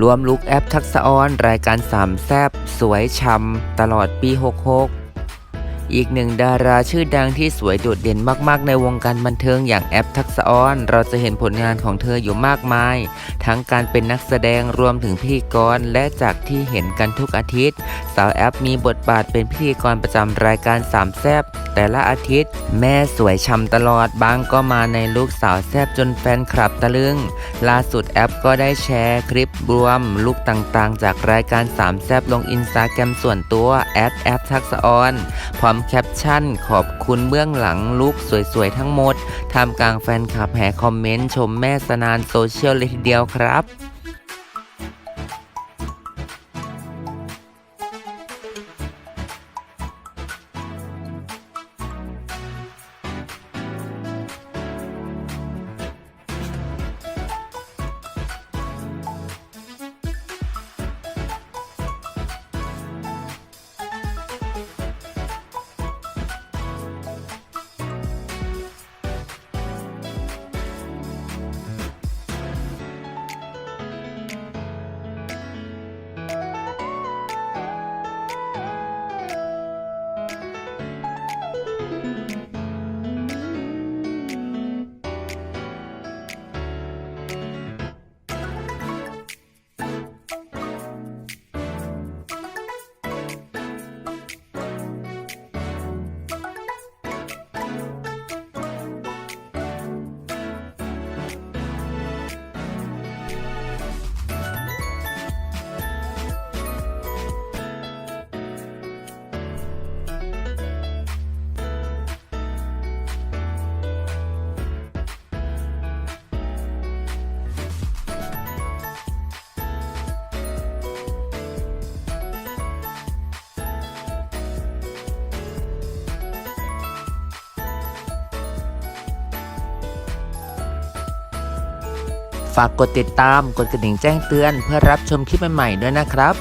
รวมลุกแอปทักษะออนรายการสามแซบสวยช่ำตลอดปี 66 อีกหนึ่งดาราชื่อดังที่สวยโดดเด่นมากๆ ในวงการบันเทิงอย่างแอปทักษะออน เราจะเห็นผลงานของเธออยู่มากมาย ทั้งการเป็นนักแสดงรวมถึงพิธีกร และจากที่เห็นกันทุกอาทิตย์ สาวแอปมีบทบาทเป็นพิธีกรประจำรายการสามแซบ แต่ละอาทิตย์ แม่สวยช่ำตลอดบางก็มาในลุคสาวแซบจนแฟนคลับตะลึง ล่าสุดแอปก็ได้แชร์คลิปรวมลุคต่างๆ จากรายการสามแซบลงอินสตาแกรมส่วนตัวแอดแอปทักษออนพร้อมแคปชั่น ขอบคุณเบื้องหลังลุคสวยๆ ทั้งหมดทำกลางแฟนคลับแห่คอมเมนต์ชมแม่สนานโซเชียลเลยทีเดียวครับากกดติดตาม กดกระดิ่งแจ้งเตือน เพื่อรับชมคลิปใหม่ๆด้วยนะครับ